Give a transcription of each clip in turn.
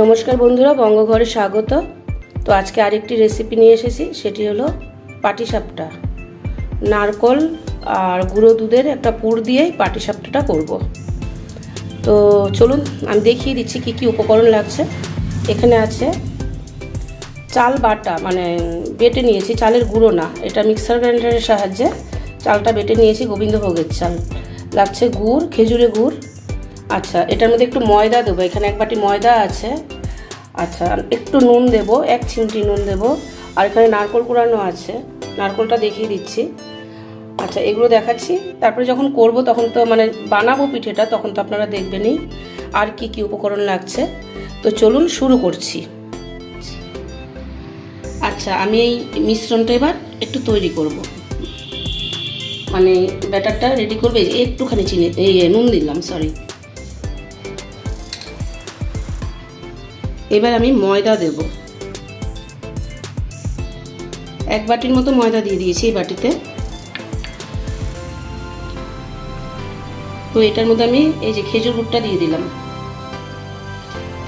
নমস্কার বন্ধুরা, বঙ্গঘরে স্বাগত। তো আজকে আরেকটি রেসিপি নিয়ে এসেছি, সেটি হলো পাটিসাপটা। নারকল আর গুঁড়ো দুধের একটা পুর দিয়েই পাটিসাপটাটা করব। তো চলুন, আমি দেখিয়ে দিচ্ছি কি কি উপকরণ লাগছে। এখানে আছে চাল বাটা মানে বেটে নিয়েছি, চালের গুঁড়ো না, এটা মিক্সার গ্রাইন্ডারের সাহায্যে। চালটা বেটে নিয়েছি গোবিন্দভোগের চাল। লাগছে গুড় খেজুরে গুড় আচ্ছা এটার মধ্যে একটু ময়দা দেবো। এখানে এক বাটি ময়দা আছে। আচ্ছা একটু নুন দেব, এক চিমটি নুন দেব। আর এখানে নারকল কুড়ানো আছে। নারকলটা দেখিয়ে দিচ্ছি। আচ্ছা এগুলো দেখাচ্ছি। তারপরে যখন করব তখন তো মানে বানাবো পিঠেটা, তখন তো আপনারা দেখবেনই আর কি কি উপকরণ লাগছে। তো চলুন শুরু করছি। আচ্ছা আমি এই মিশ্রণটা এবার একটু তৈরি করব। মানে ব্যাটারটা রেডি করবে? একটুখানি চিনি, এই, নুন দিলাম সরি এবার আমি ময়দা দেব। এক বাটির মতো ময়দা দিয়ে দিয়েছি এই বাটিতে। তো এটার মধ্যে আমি এই যে খেজুর গুড়টা দিয়ে দিলাম।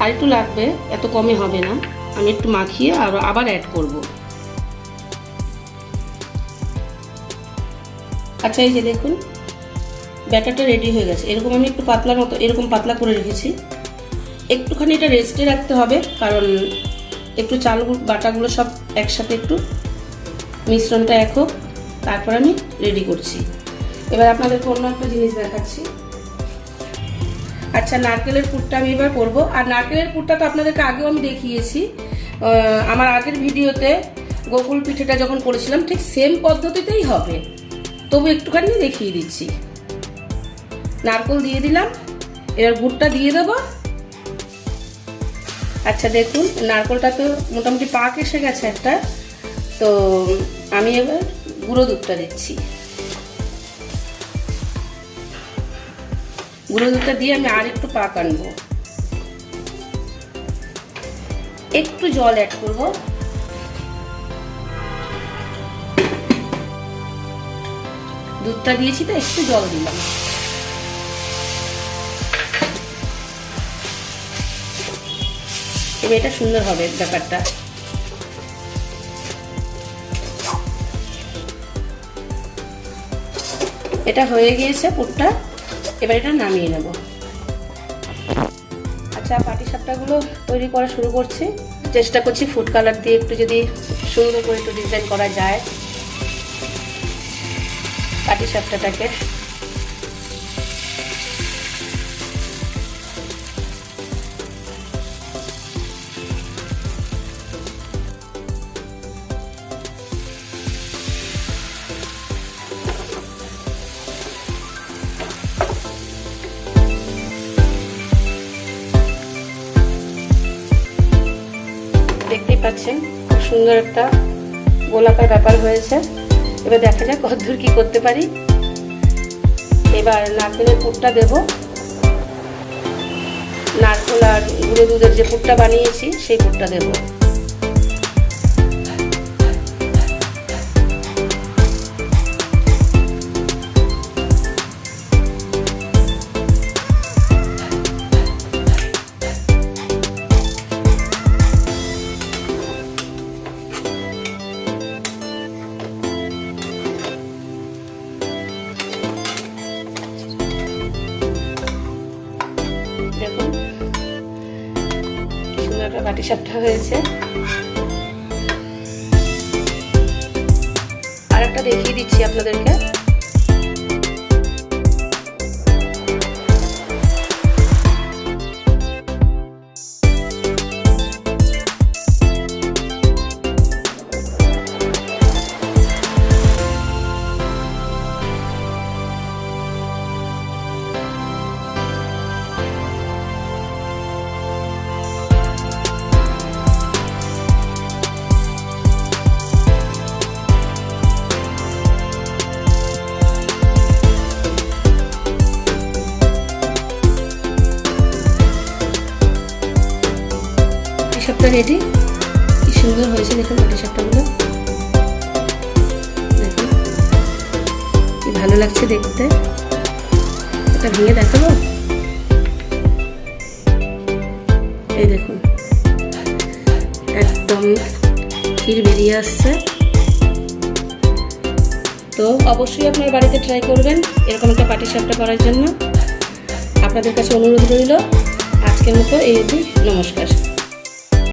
আর একটু লাগবে, এত কমে হবে না। আমি একটু মাখিয়ে আর আবার অ্যাড করব। আচ্ছা এই যে দেখুন, ব্যাটারটা রেডি হয়ে গেছে। এরকম আমি একটু পাতলা মতো, এরকম পাতলা করে রেখেছি। একটুখানি এটা রেস্টে রাখতে হবে, কারণ একটু চাল বাটাগুলো সব একসাথে একটু মিশ্রণটা এক হোক, তারপর আমি রেডি করছি। এবার আপনাদেরকে অন্য একটা জিনিস দেখাচ্ছি। আচ্ছা নারকেলের পুরটা আমি এবার করব। আর নারকেলের পুরটা তো আপনাদেরকে আগেও আমি দেখিয়েছি। আমার আগের ভিডিওতে গোকুল পিঠেটা যখন করেছিলাম, ঠিক সেম পদ্ধতিতেই হবে। তবু একটুখানি দেখিয়ে দিচ্ছি। নারকল দিয়ে দিলাম, এবার গুড়টা দিয়ে দেবো। আচ্ছা দেখুন, নারকলটা তো মোটামুটি পাক এসে গেছে একটা। তো আমি এবার গুঁড়ো দুধটা দিচ্ছি। গুঁড়ো দুধটা দিয়ে আমি আর একটু পাক আনব। একটু জল অ্যাড করব। দুধটা দিয়েছি তো, একটু জল দিলাম। এবার এটা সুন্দর হবে ব্যাপারটা। এটা হয়ে গিয়েছে পুরটা। এবার এটা নামিয়ে নেব। আচ্ছা পাটি সাপটাগুলো তৈরি করা শুরু করছি। চেষ্টা করছি ফুড কালার দিয়ে একটু যদি সুন্দর করে একটু ডিজাইন করা যায়। পাটি সাপটাটাকে। দেখতেই পাচ্ছেন, খুব সুন্দর একটা গোলাকার ব্যাপার হয়েছে। এবার দেখা যাক কতদূর কি করতে পারি। এবার নারকেলের পুরটা দেব। নারকেল আর গুঁড়ো দুধের যে পুরটা বানিয়েছি, সেই পুরটা দেব। সুন্দর সাপটা হয়েছে। আর একটা দেখিয়ে দিচ্ছি আপনাদেরকে। সাপটা রেডি কি সুন্দর হয়েছে দেখুন পাটি সাপটাগুলো দেখুন। কি ভালো লাগছে দেখতে। এটা ভেঙে দেখাবো? এই দেখুন। একদম ক্ষীর বেরিয়ে আসছে। তো অবশ্যই আপনার বাড়িতে ট্রাই করবেন এরকম একটা পাটি সাপটা করার জন্য। আপনাদের কাছে অনুরোধ রইল, আজকের মতো এই অবধি। নমস্কার।